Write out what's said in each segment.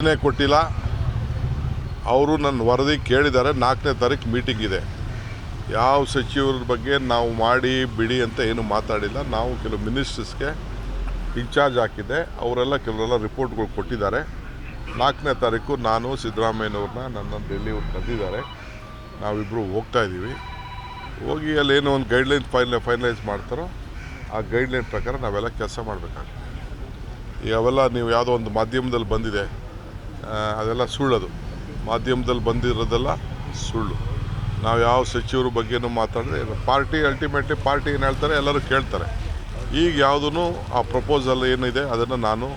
ಸೂಚನೆ ಕೊಟ್ಟಿಲ್ಲ. ಅವರು ನನ್ನ ವರದಿ ಕೇಳಿದ್ದಾರೆ. ನಾಲ್ಕನೇ ತಾರೀಕು ಮೀಟಿಂಗ್ ಇದೆ. ಯಾವ ಸಚಿವರ ಬಗ್ಗೆ ನಾವು ಮಾಡಿ, ಬಿಡಿ ಅಂತ ಏನು ಮಾತಾಡಿಲ್ಲ. ನಾವು ಕೆಲವು ಮಿನಿಸ್ಟರ್ಸ್ಗೆ ಇನ್ಚಾರ್ಜ್ ಹಾಕಿದ್ದೆ. ಅವರೆಲ್ಲ ಕೆಲವರೆಲ್ಲ ರಿಪೋರ್ಟ್ಗಳು ಕೊಟ್ಟಿದ್ದಾರೆ. ನಾಲ್ಕನೇ ತಾರೀಕು ನಾನು ಸಿದ್ದರಾಮಯ್ಯನವ್ರನ್ನ ನನ್ನ ಡೆಲ್ಲಿಯವ್ರು ಕರೆದಿದ್ದಾರೆ. ನಾವಿಬ್ಬರು ಹೋಗ್ತಾ ಇದ್ದೀವಿ. ಹೋಗಿ ಅಲ್ಲಿ ಏನೋ ಒಂದು ಗೈಡ್ಲೈನ್ ಫೈಲ್ ಫೈನಲೈಸ್ ಮಾಡ್ತಾರೋ, ಆ ಗೈಡ್ಲೈನ್ ಪ್ರಕಾರ ನಾವೆಲ್ಲ ಕೆಲಸ ಮಾಡಬೇಕಾಗ್ತದೆ. ಅವೆಲ್ಲ ನೀವು ಯಾವುದೋ ಒಂದು ಮಾಧ್ಯಮದಲ್ಲಿ ಬಂದಿದೆ. ಅದೆಲ್ಲ ಸುಳ್ಳದು. ಮಾಧ್ಯಮದಲ್ಲಿ ಬಂದಿರೋದೆಲ್ಲ ಸುಳ್ಳು. ನಾವು ಯಾವ ಸಚಿವರ ಬಗ್ಗೆನೂ ಮಾತಾಡಿದ್ರೆ ಪಾರ್ಟಿ ಅಲ್ಟಿಮೇಟ್ಲಿ ಪಾರ್ಟಿ ಏನು ಹೇಳ್ತಾರೆ ಎಲ್ಲರೂ ಕೇಳ್ತಾರೆ. ಈಗ ಯಾವುದೂ ಆ ಪ್ರಪೋಸಲ್ ಏನಿದೆ ಅದನ್ನು ನಾನು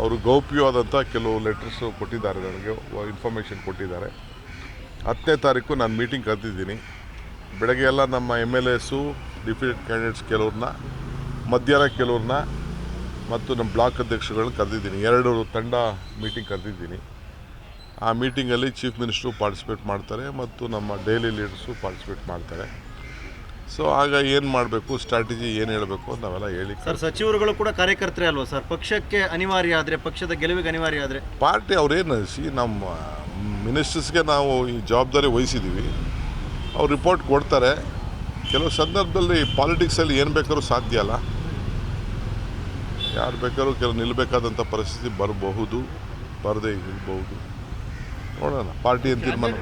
ಅವರು ಗೌಪ್ಯವಾದಂಥ ಕೆಲವು ಲೆಟರ್ಸು ಕೊಟ್ಟಿದ್ದಾರೆ, ನನಗೆ ಇನ್ಫಾರ್ಮೇಷನ್ ಕೊಟ್ಟಿದ್ದಾರೆ. ಹತ್ತನೇ ತಾರೀಕು ನಾನು ಮೀಟಿಂಗ್ ಕರೆದಿದ್ದೀನಿ. ಬೆಳಗ್ಗೆ ಎಲ್ಲ ನಮ್ಮ M L S different candidates ಕೆಲವ್ರನ್ನ, ಮಧ್ಯಾಹ್ನ ಕೆಲವ್ರನ್ನ ಮತ್ತು ನಮ್ಮ ಬ್ಲಾಕ್ ಅಧ್ಯಕ್ಷರುಗಳನ್ನ ಕರೆದಿದ್ದೀನಿ. ಎರಡು ತಂಡ ಮೀಟಿಂಗ್ ಕರೆದಿದ್ದೀನಿ. ಆ ಮೀಟಿಂಗಲ್ಲಿ ಚೀಫ್ ಮಿನಿಸ್ಟ್ರು ಪಾರ್ಟಿಸಿಪೇಟ್ ಮಾಡ್ತಾರೆ ಮತ್ತು ನಮ್ಮ ಡೈಲಿ ಲೀಡರ್ಸು ಪಾರ್ಟಿಸಿಪೇಟ್ ಮಾಡ್ತಾರೆ. ಸೊ ಆಗ ಏನು ಮಾಡಬೇಕು ಸ್ಟ್ರಾಟಜಿ ಏನು ಹೇಳಬೇಕು ಅಂತ ನಾವೆಲ್ಲ ಹೇಳಿ ಸರ್ ಸಚಿವರುಗಳು ಕೂಡ ಕಾರ್ಯಕರ್ತರೇ ಅಲ್ವಾ ಸರ್ ಪಕ್ಷಕ್ಕೆ ಅನಿವಾರ್ಯ ಆದರೆ ಪಕ್ಷದ ಗೆಲುವಿಗೆ ಅನಿವಾರ್ಯ ಆದರೆ? ಪಾರ್ಟಿ ಅವ್ರೇನು ಸಿ ನಮ್ಮ ಮಿನಿಸ್ಟರ್ಸ್ಗೆ ನಾವು ಈ ಜವಾಬ್ದಾರಿ ವಹಿಸಿದ್ದೀವಿ ಅವ್ರು ರಿಪೋರ್ಟ್ ಕೊಡ್ತಾರೆ. ಕೆಲವು ಸಂದರ್ಭದಲ್ಲಿ ಪಾಲಿಟಿಕ್ಸಲ್ಲಿ ಏನು ಬೇಕಾದ್ರೂ ಸಾಧ್ಯ ಅಲ್ಲ. ಯಾರು ಬೇಕಾದ್ರೂ ಕೆಲವು ನಿಲ್ಲಬೇಕಾದಂಥ ಪರಿಸ್ಥಿತಿ ಬರಬಹುದು ಬರದೇ ಇರಬಹುದು. ನೋಡೋಣ ಪಾರ್ಟಿ ಅಂತ ತೀರ್ಮಾನ